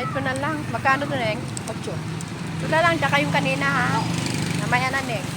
Ito na lang. Magkano to, Neng? Ocho. Ito na lang, tsaka yung kanina, ha? Namaya na, Neng.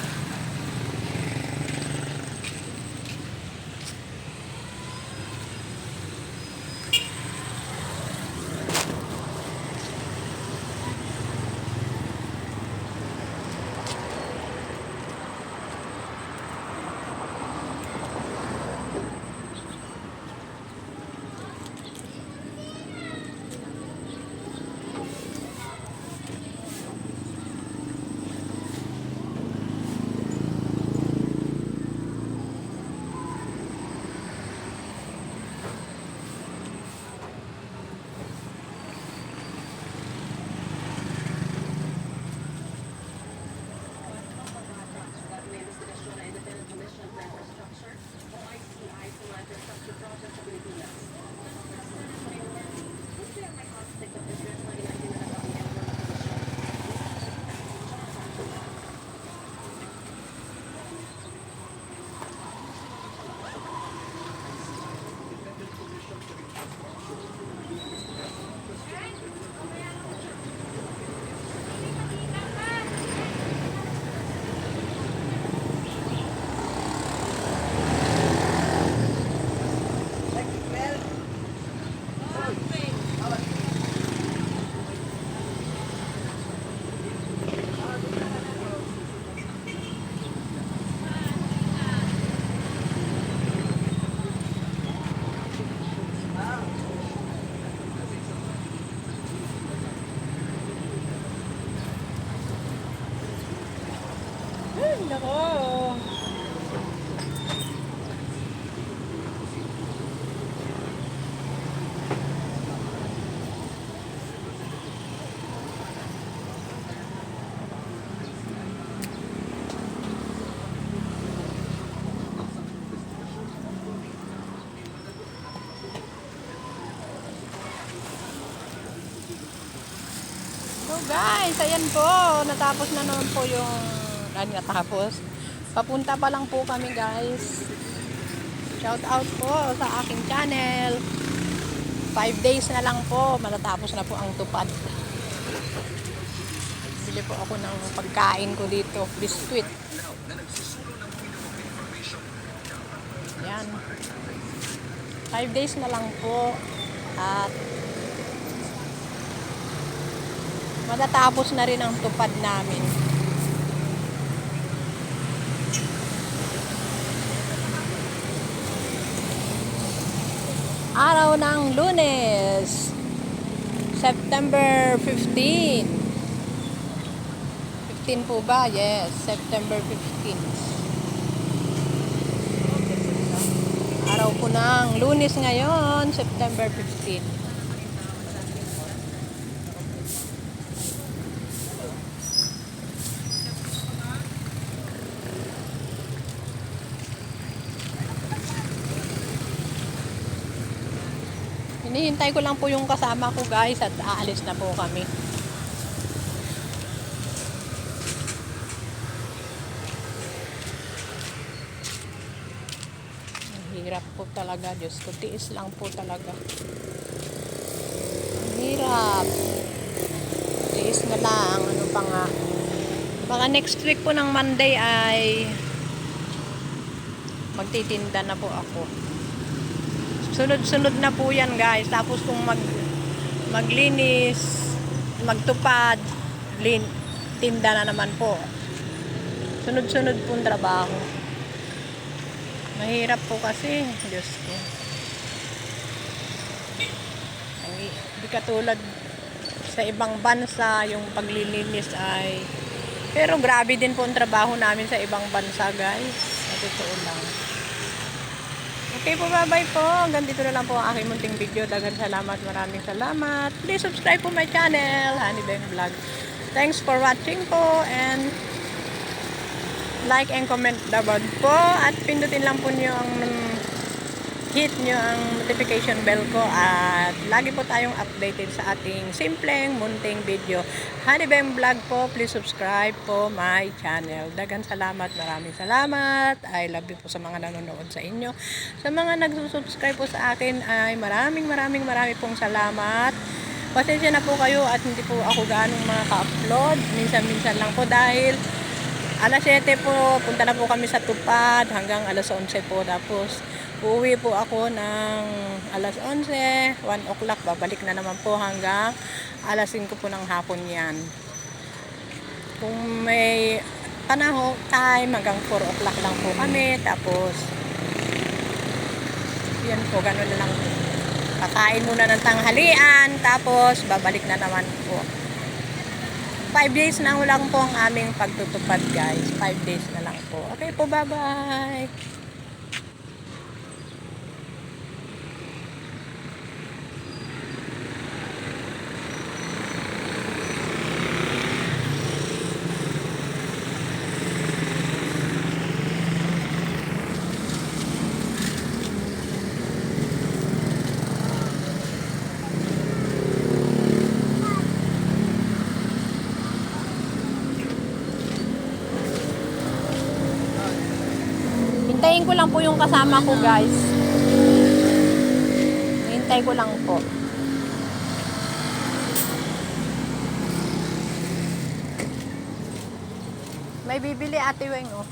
Ay, nako. So guys, ayan po, natapos na naman po yung, ano natapos, papunta pa lang po kami guys. Shout out po sa aking channel. 5 days na lang po, matatapos na po ang tupad. Bili po ako ng pagkain ko dito, biskuit. Yan. 5 days na lang po. At matatapos na rin ang tupad namin. Araw ng lunes, September 15. 15 po ba? Yes, September 15. Araw po ng lunes ngayon, September 15. Hinihintay ko lang po yung kasama ko guys at aalis na po kami. Hirap po talaga, Diyos ko. Tiis lang po talaga. Hirap. Tiis na lang. Ano pa nga. Baka next week po ng Monday ay magtitinda na po ako. Sunod-sunod na po yan guys. Tapos kung mag maglinis, magtupad, lin, tinda na naman po. Sunod-sunod pong trabaho. Mahirap po kasi, Diyos ko. Ang, di katulad sa ibang bansa, yung paglilinis ay pero grabe din po ang trabaho namin sa ibang bansa, guys. Sa totoo lang. Okay po, bye-bye po. Hanggang dito na lang po ang aking munting video. Dagan salamat, maraming salamat. Please subscribe po my channel, Honey Bang Vlog. Thanks for watching po and like and comment down po at pindutin lang po niyo ang hit nyo ang notification bell ko at lagi po tayong updated sa ating simpleng munting video. Honeybem Vlog po, please subscribe po my channel. Dagan salamat, maraming salamat. I love you po sa mga nanonood sa inyo. Sa mga nagsusubscribe po sa akin ay maraming maraming maraming pong salamat. Pasensya na po kayo at hindi po ako ganong makaka-upload. Minsan-minsan lang po dahil alas 7 po, punta na po kami sa Tupad hanggang alas 11 po. Tapos uuwi po ako ng alas 11, 1 o'clock. Babalik na naman po hanggang alas 5 po ng hapon yan. Kung may panahon, time, hanggang 4 o'clock lang po kami. Tapos, yan po, ganun na lang. Kakain muna ng tanghalian, tapos babalik na naman po. 5 days na lang po ang aming pagtutupad guys. 5 days na lang po. Okay po, bye-bye. Hintayin ko lang po yung kasama ko guys. Hintay ko lang po. May bibili ate Weng oh.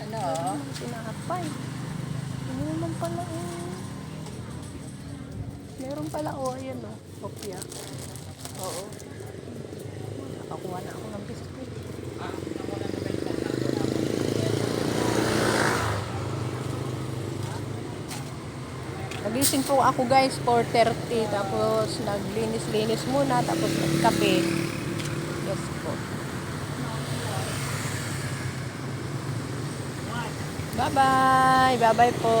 Ano? Sinakapay. Ano naman pala eh. Meron pala oh, ayan oh. Kopya. Oo. Nakakuha na ako ng biscuit. Nagising po ako guys, 4.30. Tapos naglinis-linis muna. Tapos nagkape. Yes po. Bye-bye. Bye-bye po.